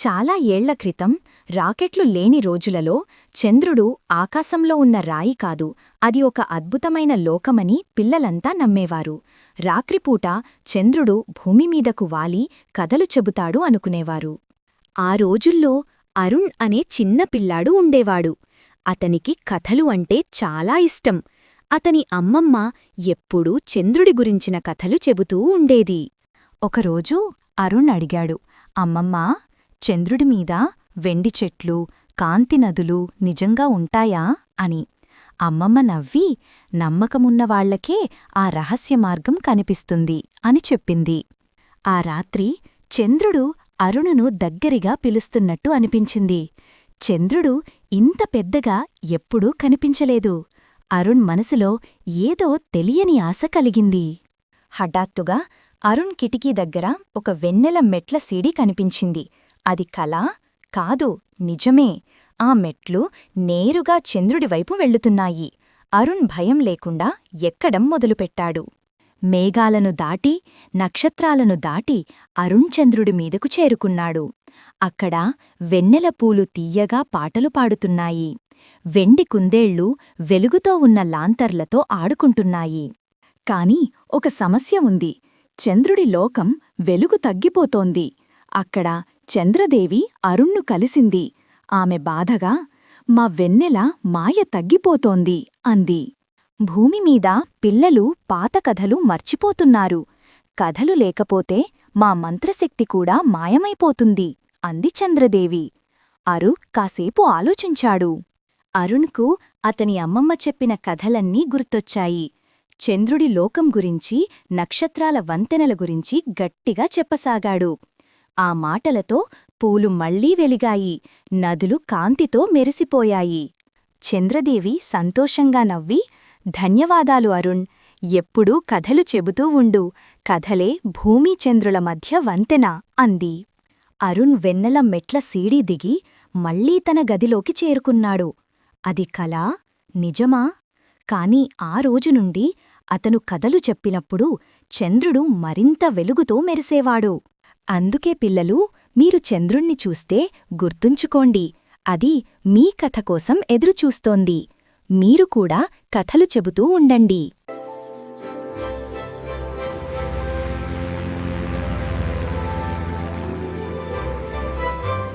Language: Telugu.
చాలా ఏళ్ళ క్రితం రాకెట్లు లేని రోజులలో చంద్రుడు ఆకాశంలో ఉన్న రాయి కాదు అది ఒక అద్భుతమైన లోకమని పిల్లలంతా నమ్మేవారు. రాత్రిపూట చంద్రుడు భూమిమీదకు వాలి కథలు చెబుతాడు అనుకునేవారు. ఆ రోజుల్లో అరుణ్ అనే చిన్న పిల్లాడు ఉండేవాడు. అతనికి కథలు అంటే చాలా ఇష్టం. అతని అమ్మమ్మ ఎప్పుడూ చంద్రుడి గురించిన కథలు చెబుతూ ఉండేది. ఒకరోజు అరుణ్ అడిగాడు అమ్మమ్మా చంద్రుడిమీద వెండి చెట్లు కాంతి నదులు నిజంగా ఉంటాయా? అని. అమ్మమ్మ నవ్వి నమ్మకమున్నవాళ్ళకే ఆ రహస్య మార్గం కనిపిస్తుంది అని చెప్పింది. ఆ రాత్రి చంద్రుడు అరుణును దగ్గరిగా పిలుస్తున్నట్టు అనిపించింది. చంద్రుడు ఇంత పెద్దగా ఎప్పుడూ కనిపించలేదు. అరుణ్ మనసులో ఏదో తెలియని ఆశ కలిగింది. హఠాత్తుగా అరుణ్ కిటికీ దగ్గర ఒక వెన్నెల మెట్ల సీడీ కనిపించింది. అది కలా కాదు నిజమే. ఆ మెట్లు నేరుగా చంద్రుడివైపు వెళ్ళుతున్నాయి అరుణ్ భయం లేకుండా ఎక్కడం మొదలుపెట్టాడు. మేఘాలను దాటి నక్షత్రాలను దాటి అరుణ్ చంద్రుడి మీదకు చేరుకున్నాడు. అక్కడ వెన్నెలపూలు తీయగా పాటలు పాడుతున్నాయి. వెండి కుందేళ్ళు వెలుగుతో ఉన్న లాంతర్లతో ఆడుకుంటున్నాయి. కాని ఒక సమస్య ఉంది. చంద్రుడి లోకం వెలుగు తగ్గిపోతోంది. అక్కడ చంద్రదేవి అరుణ్ను కలిసింది. ఆమె బాధగా మా వెన్నెల మాయ తగ్గిపోతోంది అంది. భూమిమీద పిల్లలు పాత కథలు మర్చిపోతున్నారు. కథలు లేకపోతే మా మంత్రశక్తి కూడా మాయమైపోతుంది అంది చంద్రదేవి. అరు కాసేపు ఆలోచించాడు. అరుణ్కు అతని అమ్మమ్మ చెప్పిన కథలన్నీ గుర్తొచ్చాయి. చంద్రుడి లోకం గురించి నక్షత్రాల వంతెనల గురించి గట్టిగా చెప్పసాగాడు. ఆ మాటలతో పూలు మళ్ళీ వెలిగాయి. నదులు కాంతితో మెరిసిపోయాయి. చంద్రదేవి సంతోషంగా నవ్వి ధన్యవాదాలు అరుణ్ ఎప్పుడూ కథలు చెబుతూ ఉండు. కథలే భూమి చంద్రుల మధ్య వంతెన అంది. అరుణ్ వెన్నెల మెట్ల సీడీ దిగి మళ్ళీ తన గదిలోకి చేరుకున్నాడు. అది కలా? నిజమా? కాని ఆ రోజు నుండి అతను కథలు చెప్పినప్పుడు చంద్రుడు మరింత వెలుగుతో మెరిసేవాడు. అందుకే పిల్లలు మీరు చంద్రుణ్ణి చూస్తే గుర్తుంచుకోండి. అది మీ కథ కోసం ఎదురుచూస్తోంది. మీరు కూడా కథలు చెబుతూ ఉండండి.